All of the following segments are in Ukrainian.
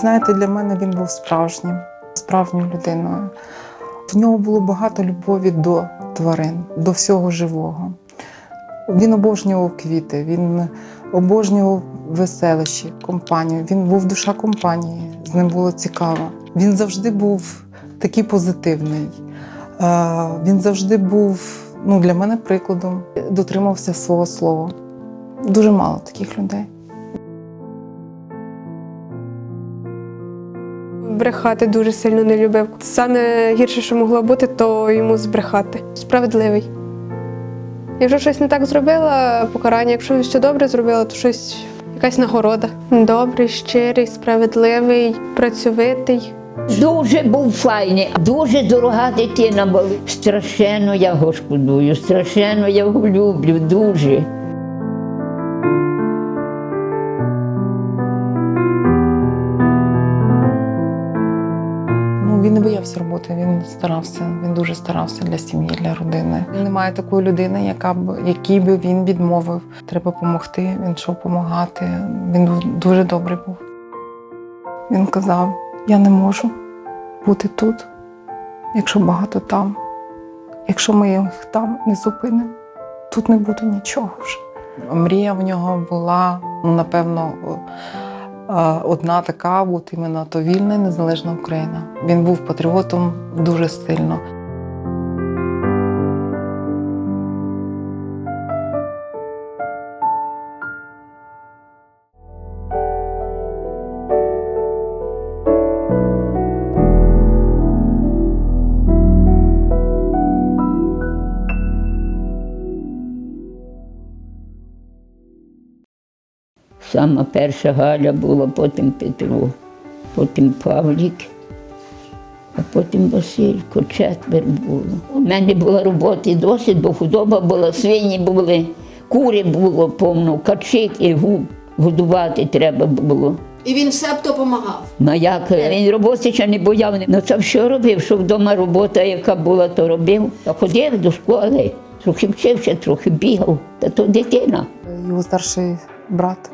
знаєте, для мене він був справжнім, справжньою людиною. В нього було багато любові до тварин, до всього живого. Він обожнював квіти, він обожнював веселищі, компанію. Він був душа компанії, з ним було цікаво. Він завжди був такий позитивний. Е, Він завжди був ну, для мене прикладом, дотримався свого слова. Дуже мало таких людей. Брехати дуже сильно не любив. Саме гірше, що могло бути, то йому збрехати. Справедливий. Якщо щось не так зробила, покарання. Якщо все добре зробила, то щось якась нагорода. Добрий, щирий, справедливий, працьовитий. Дуже був файний, дуже дорога дитина була. Страшенно я його шкодую, страшенно я його люблю, дуже. Він не боявся роботи, він старався, він дуже старався для сім'ї, для родини. Немає такої людини, яка б якій би він відмовив. Треба допомогти. Він йшов допомагати. Він дуже добрий був. Він казав: я не можу бути тут, якщо багато там. Якщо ми їх там не зупинимо, тут не буде нічого вже. Мрія в нього була, ну, напевно, одна така, от іменно то вільна і незалежна Україна. Він був патріотом дуже сильно. Сама перша Галя була, потім Петро, потім Павлік, а потім Василько, четвер було. У мене була роботи досить, бо худоба була, свині були, кури було повно, качик і губ годувати треба було. І він все б допомагав. Ну як він роботи ще не бояв. Ну це що робив, що вдома робота, яка була, то робив. Та ходив до школи, трохи вчився, трохи бігав. Та то дитина. Його старший брат.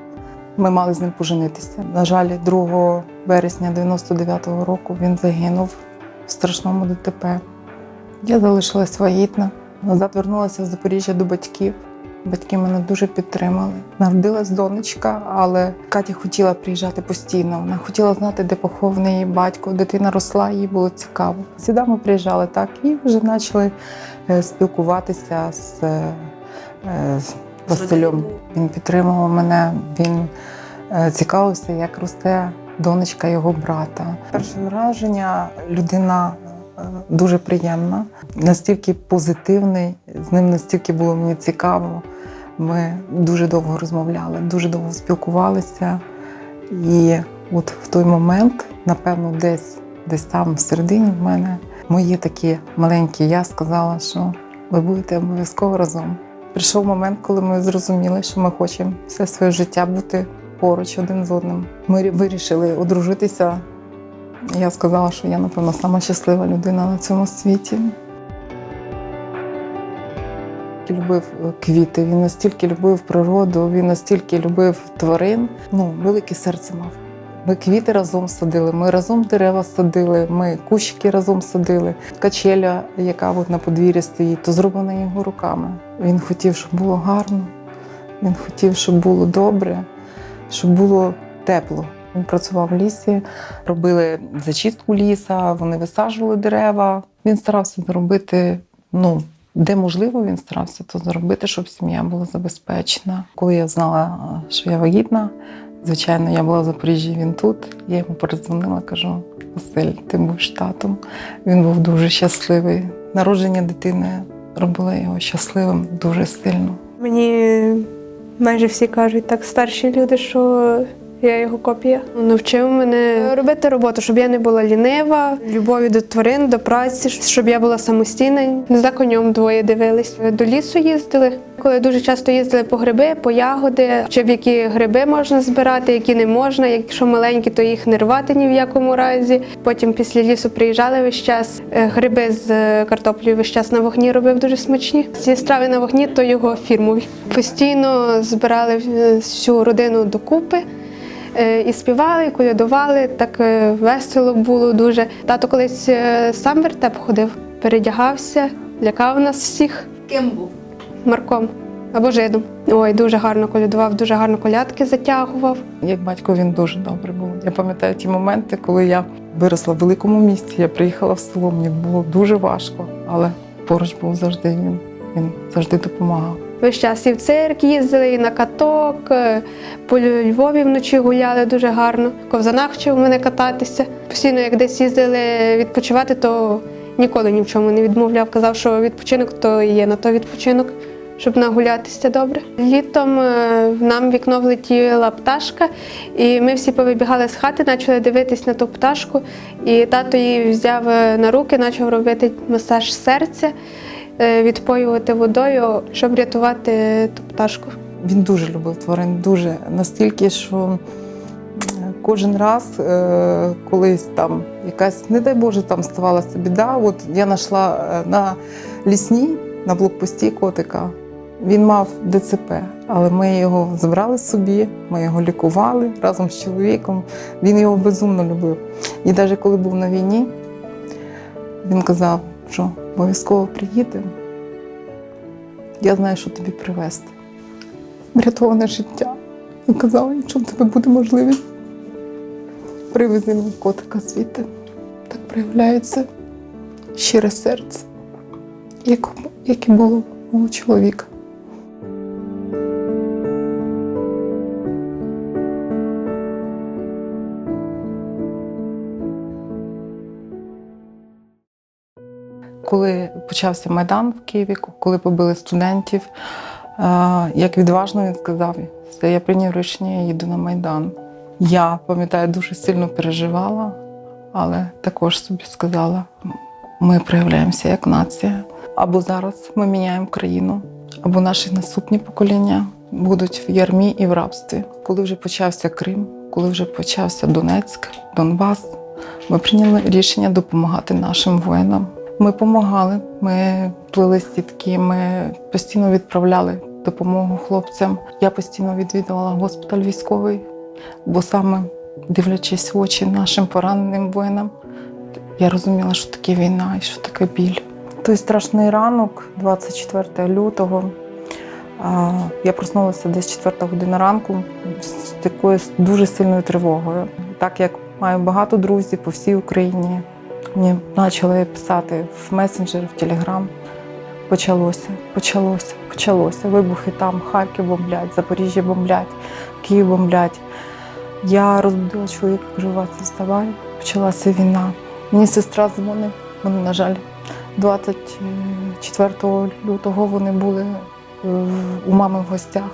Ми мали з ним поженитися. На жаль, 2 вересня 99-го року він загинув в страшному ДТП. Я залишилась вагітна. Назад вернулася в Запоріжжя до батьків. Батьки мене дуже підтримали. Народилась донечка, але Катя хотіла приїжджати постійно. Вона хотіла знати, де похований її батько. Дитина росла, їй було цікаво. Сюди ми приїжджали так і вже почали е, спілкуватися з, е, е, з Василем. Він підтримував мене, він е, цікавився, як росте донечка його брата. Перше враження людина е, дуже приємна, настільки позитивний, з ним настільки було мені цікаво. Ми дуже довго розмовляли, дуже довго спілкувалися. І от в той момент, напевно, десь, десь там всередині в мене мої такі маленькі я сказала, що ви будете обов'язково разом. Прийшов момент, коли ми зрозуміли, що ми хочемо все своє життя бути поруч один з одним. Ми вирішили одружитися. Я сказала, що я, напевно, сама щаслива людина на цьому світі. Любив е, квіти, він настільки любив природу, він настільки любив тварин. Ну, велике серце мав. Ми квіти разом садили, ми разом дерева садили, ми кущики разом садили. Качеля, яка от на подвір'ї стоїть, то зроблена його руками. Він хотів, щоб було гарно, він хотів, щоб було добре, щоб було тепло. Він працював в лісі, робили зачистку ліса, вони висаджували дерева. Він старався зробити, ну, де можливо, він старався то зробити, щоб сім'я була забезпечена. Коли я знала, що я вагітна, звичайно, я була в Запоріжжі, він тут. Я йому передзвонила, кажу: Василь, ти будеш татом. Він був дуже щасливий. Народження дитини робило його щасливим дуже сильно. Мені майже всі кажуть так старші люди, що я його копія. Навчив мене робити роботу, щоб я не була лінива, любові до тварин, до праці, щоб я була самостійна. За конем двоє дивились. До лісу їздили. Коли дуже часто їздили по гриби, по ягоди, в які гриби можна збирати, які не можна. Якщо маленькі, то їх не рвати ні в якому разі. Потім після лісу приїжджали весь час. Е, Гриби з е, картоплею весь час на вогні робив дуже смачні. Ці страви на вогні то його фірмові. Постійно збирали е, всю родину докупи. І співали, і колядували, так весело було дуже. Тато колись сам вертеп ходив, передягався, лякав нас всіх Ким був? Марком або жидом. Ой, дуже гарно колядував, дуже гарно колядки затягував. Як батько він дуже добре був. Я пам'ятаю ті моменти, коли я виросла в великому місті, я приїхала в село, мені було дуже важко, але поруч був завжди він. Він завжди допомагав. Весь час і в цирк їздили, і на каток, е, по Львові вночі гуляли дуже гарно. Ковзанах вчив мене кататися. Постійно, як десь їздили відпочивати, то ніколи ні в чому не відмовляв. Казав, що відпочинок то і є на то відпочинок, щоб нагулятися добре. Літом е, в нам вікно влетіла пташка, і ми всі повибігали з хати, почали дивитись на ту пташку. І тато її взяв е, на руки, почав робити масаж серця е, відпоювати водою, щоб рятувати ту пташку. Він дуже любив тварин, дуже настільки, що кожен раз, колись там якась, не дай Боже, там ставалася біда. От я знайшла на лісній, на блокпості котика. Він мав ДЦП, але ми його забрали собі, ми його лікували разом з чоловіком. Він його безумно любив. І навіть коли був на війні, він казав, що обов'язково приїдемо. Я знаю, що тобі привезти врятоване життя. І казала, якщо в тебе буде можливість, привези мені котика звідти. Так проявляється щире серце, як, як і було мого чоловіка. Коли почався Майдан в Києві, коли побили студентів, е, як відважно він сказав, все, я прийняв рішення, я їду на Майдан. Я пам'ятаю, дуже сильно переживала, але також собі сказала: ми проявляємося як нація. Або зараз ми міняємо країну, або наші наступні покоління будуть в ярмі і в рабстві. Коли вже почався Крим, коли вже почався Донецьк, Донбас, ми прийняли рішення допомагати нашим воїнам. Ми допомагали, ми плели сітки, ми постійно відправляли допомогу хлопцям. Я постійно відвідувала госпіталь військовий, бо саме дивлячись в очі нашим пораненим воїнам, я розуміла, що таке війна і що таке біль. Той страшний ранок, 24 лютого, я проснулася десь 4 година ранку з такою дуже сильною тривогою. Так як маю багато друзів по всій Україні, мені почали писати в месенджер, в Телеграм. Почалося, почалося, почалося. Вибухи там, Харків бомблять, Запоріжжя бомблять, Київ бомблять. Я розбудила чоловіка, кажу, Вася, вставай, почалася війна. Мені сестра дзвонить, вони, на жаль, 24 лютого вони були е, у мами в гостях.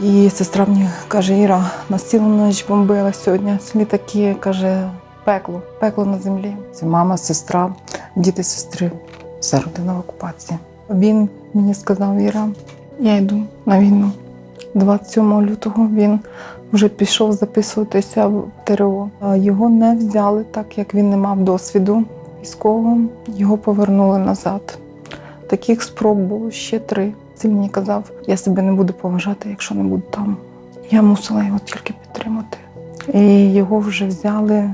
І сестра мені каже: Іра, нас цілу ніч бомбила сьогодні. Літаки каже, пекло, пекло на землі. Це мама, сестра, діти, сестри, вся родина в окупації. Він мені сказав, Іра, я йду на війну. 27 лютого він вже пішов записуватися в ТРО. Його не взяли, так як він не мав досвіду військового. Його повернули назад. Таких спроб було ще три. Він мені казав, я себе не буду поважати, якщо не буду там. Я мусила його тільки підтримати. І його вже взяли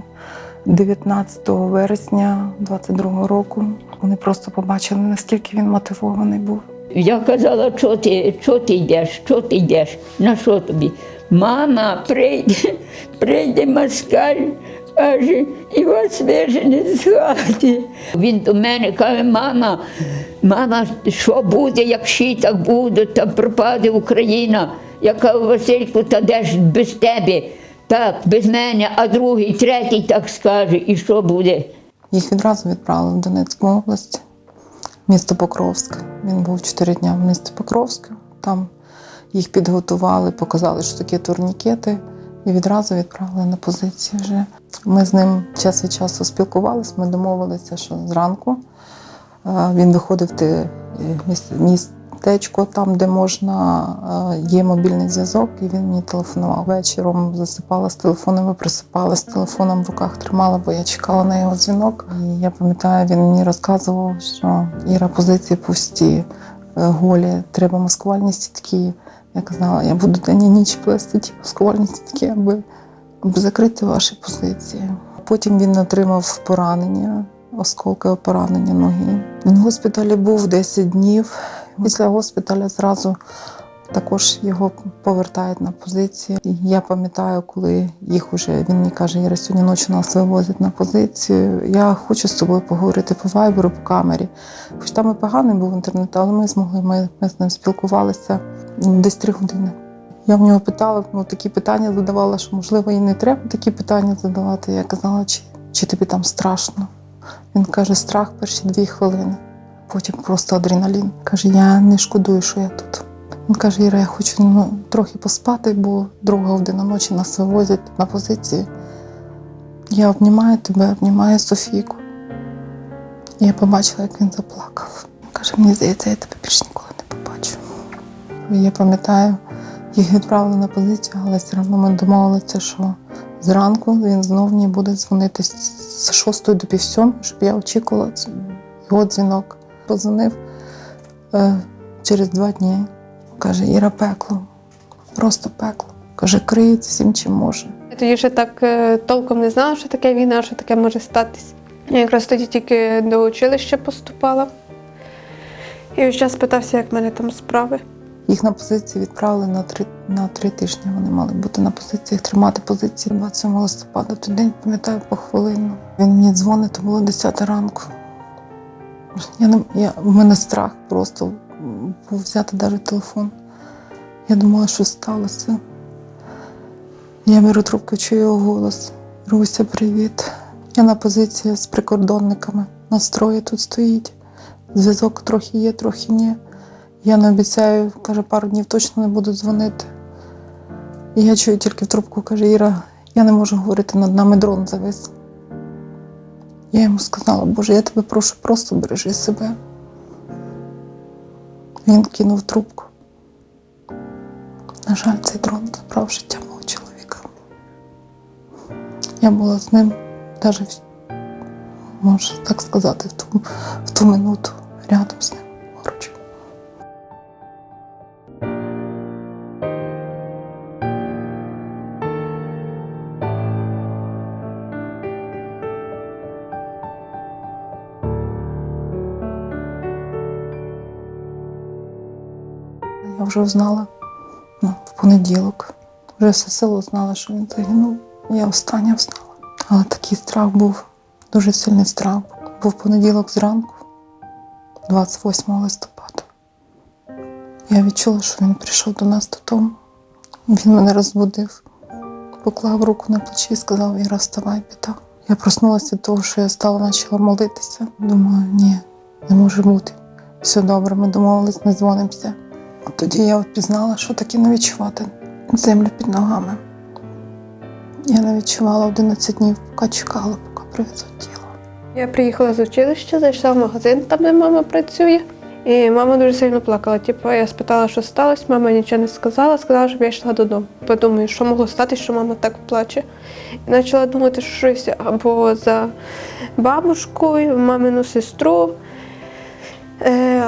19 вересня 22 року. Вони просто побачили, наскільки він мотивований був. Я казала, що ти, що ти йдеш, що ти йдеш, на що тобі? Мама, прийде, прийде москаль, каже, і вас вижене з хати. Він до мене каже, мама, мама, що буде, як ще так буде, та пропаде Україна. Я кажу, Васильку, та де ж без тебе? Так, без мене, а другий, третій так скаже, і що буде? Їх відразу відправили в Донецьку область, місто Покровськ. Він був чотири дні в місті Покровськ. Там їх підготували, показали, що таке турнікети, і відразу відправили на позиції вже. Ми з ним час від часу спілкувалися, ми домовилися, що зранку е, він виходив в те міс- містечко, там, де можна, е, є мобільний зв'язок, і він мені телефонував. Вечором засипала з телефоном, і просипала з телефоном в руках тримала, бо я чекала на його дзвінок. І я пам'ятаю, він мені розказував, що Іра позиції пусті, е, голі, треба маскувальні сітки. Я казала, я буду день і ніч плести ті маскувальні сітки, аби, аби закрити ваші позиції. Потім він отримав поранення, осколкове поранення ноги. Він в госпіталі був 10 днів. Після госпіталя зразу також його повертають на позиції. Я пам'ятаю, коли їх уже він мені каже, Іра, сьогодні ночі нас вивозять на позицію. Я хочу з тобою поговорити по вайберу, по камері. Хоч там і поганий був інтернет, але ми змогли, ми, ми з ним спілкувалися десь три години. Я в нього питала, ну такі питання задавала, що можливо і не треба такі питання задавати. Я казала, чи, чи тобі там страшно. Він каже, страх перші дві хвилини, потім просто адреналін. Каже, я не шкодую, що я тут. Він каже, Іра, я хочу ну, трохи поспати, бо друга година ночі нас вивозять на позиції. Я обнімаю тебе, обнімаю Софійку. Я побачила, як він заплакав. Він каже, мені здається, я тебе більше ніколи не побачу. Я пам'ятаю, їх відправили на позицію, але все одно ми домовилися, що зранку він знов мені буде дзвонити з з шостої до пів сьомої, щоб я очікувала його дзвінок. Позвонив е, через два дні. Каже, Іра пекло, просто пекло. Каже, криється всім, чим може. Я тоді ще так е, толком не знала, що таке війна, що таке може статись. Я якраз тоді тільки до училища поступала. І весь час питався, як в мене там справи. Їх на позиції відправили на три, на три тижні. Вони мали бути на позиціях, тримати позиції 27 листопада. Той день пам'ятаю похвилинно. Він мені дзвонить, то було 10 ранку. Я не, я, у мене страх просто був взяти навіть телефон. Я думала, що сталося. Я беру трубку, чую його голос. Руся, привіт. Я на позиції з прикордонниками. Настрої тут стоїть. Зв'язок трохи є, трохи ні. Я не обіцяю, каже, пару днів точно не буду дзвонити. І я чую тільки в трубку, каже, Іра, я не можу говорити, над нами дрон завис. Я йому сказала, Боже, я тебе прошу, просто бережи себе. Він кинув трубку. На жаль, цей дрон забрав життя мого чоловіка. Я була з ним навіть, можна так сказати, в ту, в ту минуту рядом з ним Я вже знала ну, в понеділок. Вже все село знало, що він загинув. Я остання взнала. Але такий страх був, дуже сильний страх. Був понеділок зранку, 28 листопада. Я відчула, що він прийшов до нас додому. Він мене розбудив, поклав руку на плечі і сказав: Іра, вставай, піда. Я проснулася від того, що я стала, почала молитися. Думаю, ні, не може бути. Все добре, ми домовились, не дзвонимося. От тоді я впізнала, що таке не відчувати землю під ногами. Я не відчувала 11 днів, поки чекала, поки привезуть тіло. Я приїхала з училища, зайшла в магазин, там де мама працює. І мама дуже сильно плакала. Типу, я спитала, що сталося, мама нічого не сказала, сказала, щоб я йшла додому. Подумаю, що могло статися, що мама так плаче. І почала думати, що щось або за бабушкою, мамину сестру.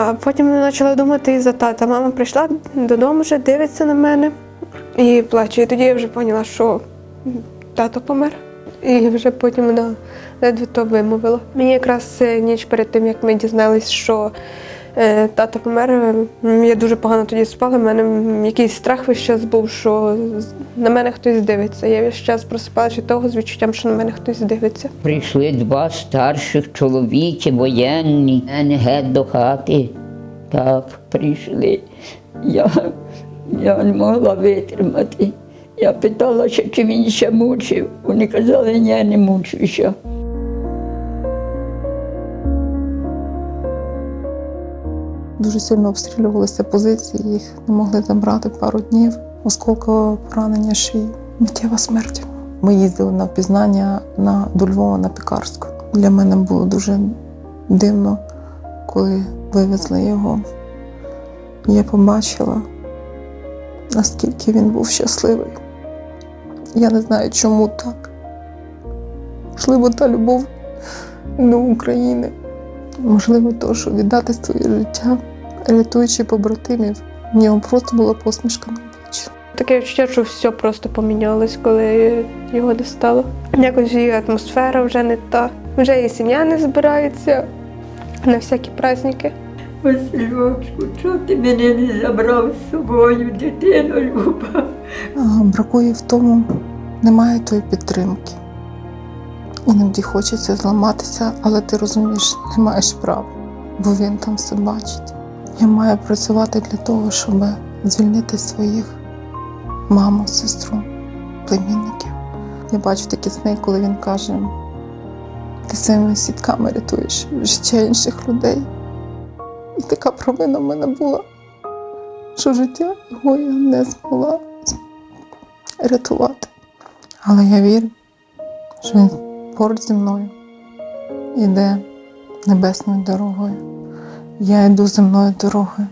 А потім почала думати і за тата. Мама прийшла додому, вже дивиться на мене і плаче. І тоді я вже поняла, що тато помер. І вже потім вона ледве то вимовила. Мені якраз е, ніч перед тим, як ми дізналися, що тато помер, е, я дуже погано тоді спала. У мене якийсь страх весь час був, що на мене хтось дивиться. Я весь час просипалася від того з відчуттям, що на мене хтось дивиться. Прийшли два старших чоловіки, воєнні, геть до хати. Так, прийшли. Я, я не могла витримати. Я питала, чи він ще мучив. Вони казали, ні, не мучуся. Дуже сильно обстрілювалися позиції, їх не могли забрати пару днів. Осколкове поранення шиї, миттєва смерть. Ми їздили на впізнання на, до Львова на Пікарську. Для мене було дуже дивно, коли вивезли його. Я побачила, наскільки він був щасливий. Я не знаю, чому так. Можливо, та любов до України. Можливо, то, що віддати своє життя, рятуючи побратимів, В нього просто була посмішка на обличчі. Таке відчуття, що все просто помінялось, коли його не стало. Якось і атмосфера вже не та. Вже і сім'я не збирається на всякі праздники. Васильочку, чого ти мене не забрав з собою, дитино люба? Бракує в тому, немає тої підтримки. Іноді хочеться зламатися, але ти розумієш, не маєш права, бо він там все бачить. Я маю працювати для того, щоб звільнити своїх маму, сестру, племінників. Я бачу такі сни, коли він каже: ти своїми сітками рятуєш життя інших людей. І така провина в мене була, що життя його я не змогла рятувати. Але я вірю, що він поруч зі мною іде небесною дорогою. Я йду земною дорогою.